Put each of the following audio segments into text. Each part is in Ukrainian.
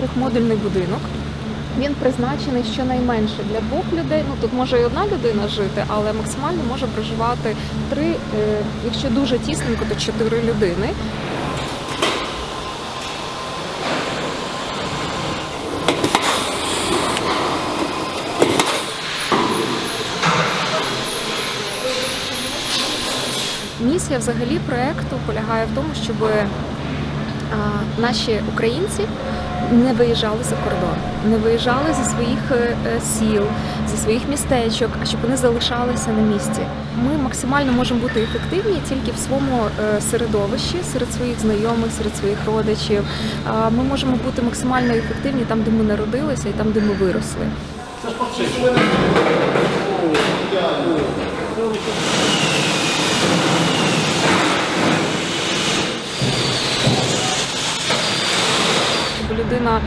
трьохмодульний будинок. Він призначений щонайменше для двох людей. Ну тут може і одна людина жити, але максимально може проживати три, е, якщо дуже тісненько, то чотири людини. Місія взагалі проекту полягає в тому, щоб наші українці не виїжджали за кордон, не виїжджали зі своїх е, е, сіл, зі своїх містечок, а щоб вони залишалися на місці. Ми максимально можемо бути ефективні тільки в своєму е, середовищі, серед своїх знайомих, серед своїх родичів. Ми можемо бути максимально ефективні там, де ми народилися, і там, де ми виросли. щоб людина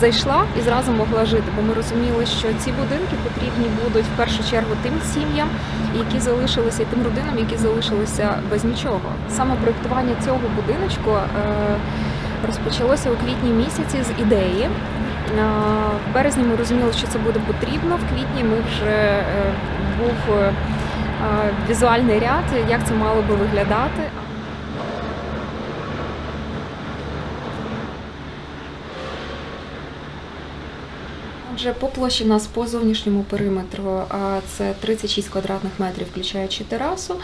зайшла і зразу могла жити. Бо ми розуміли, що ці будинки потрібні будуть в першу чергу тим сім'ям, які залишилися, і тим родинам, які залишилися без нічого. Саме проєктування цього будиночку е, розпочалося у квітні місяці з ідеї. Е, В березні ми розуміли, що це буде потрібно. В квітні ми вже е, був візуальний ряд, як це мало би виглядати. Отже, по площі в нас по зовнішньому периметру це 36 квадратних метрів, включаючи терасу,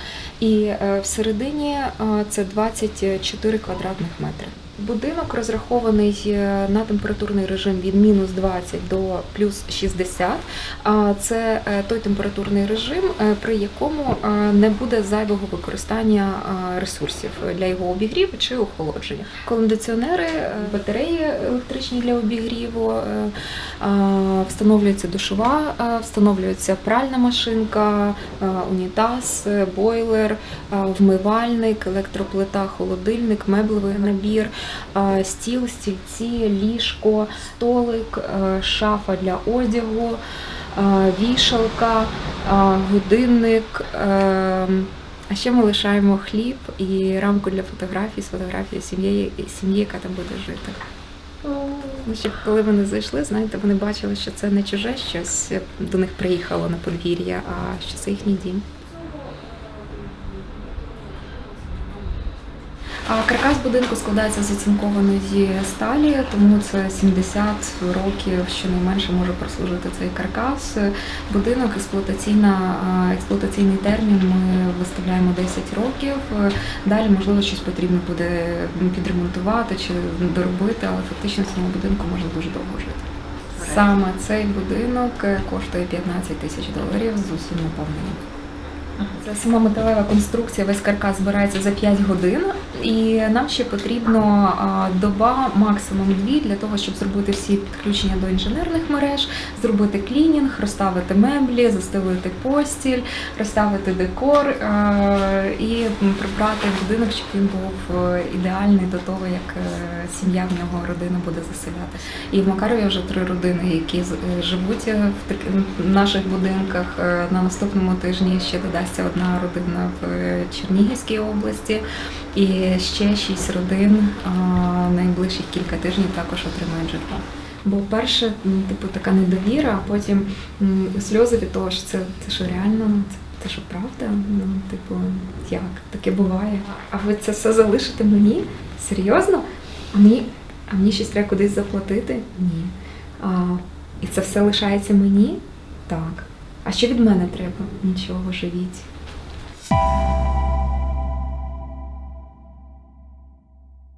і е, всередині це 24 квадратних метри. Будинок розрахований е, на температурний режим від мінус 20 до плюс 60. А Це е, той температурний режим, е, при якому не буде зайвого використання ресурсів для його обігріву чи охолодження. Кондиціонери, батареї електричні для обігріву, встановлюється душова, встановлюється пральна машинка, унітаз, бойлер, вмивальник, електроплита, холодильник, меблевий набір, стіл, стільці, ліжко, столик, е, шафа для одягу, вішалка, годинник. е, А ще ми лишаємо хліб і рамку для фотографій з фотографією сім'ї, сім'ї, яка там буде жити. Ну, коли вони зайшли, знаєте, вони бачили, що це не чуже щось до них приїхало на подвір'я, а що це їхній дім. Каркас будинку складається з оцінкованої сталі, тому це 70 років, щонайменше може прослужити цей каркас. Будинок експлуатаційна, експлуатаційний термін ми виставляємо 10 років. Далі, можливо, щось потрібно буде підремонтувати чи доробити, але фактично в цьому будинку можна дуже довго жити. Саме цей будинок коштує 15 тисяч доларів з усім наповненням. Це сама металева конструкція, весь каркас збирається за 5 годин, і нам ще потрібно доба, максимум дві, для того, щоб зробити всі підключення до інженерних мереж, зробити клінінг, розставити меблі, застелити постіль, розставити декор і прибрати будинок, щоб він був е, ідеальний до того, як е, сім'я в нього родина буде заселятися. І в Макарові вже три родини, які е, живуть в таких наших будинках. На наступному тижні ще додасться одна родина в Чернігівській області, і ще шість родин а, найближчих кілька тижнів також отримають житло. Бо перше, типу, така недовіра, а потім сльози від того, що це, це що реально, це, це що правда? Ну, типу, як таке буває? А ви це все залишите мені? Серйозно? А мені, а мені щось треба кудись заплатити? Ні. А, і це все лишається мені? Так. А що від мене треба? Нічого, живіть.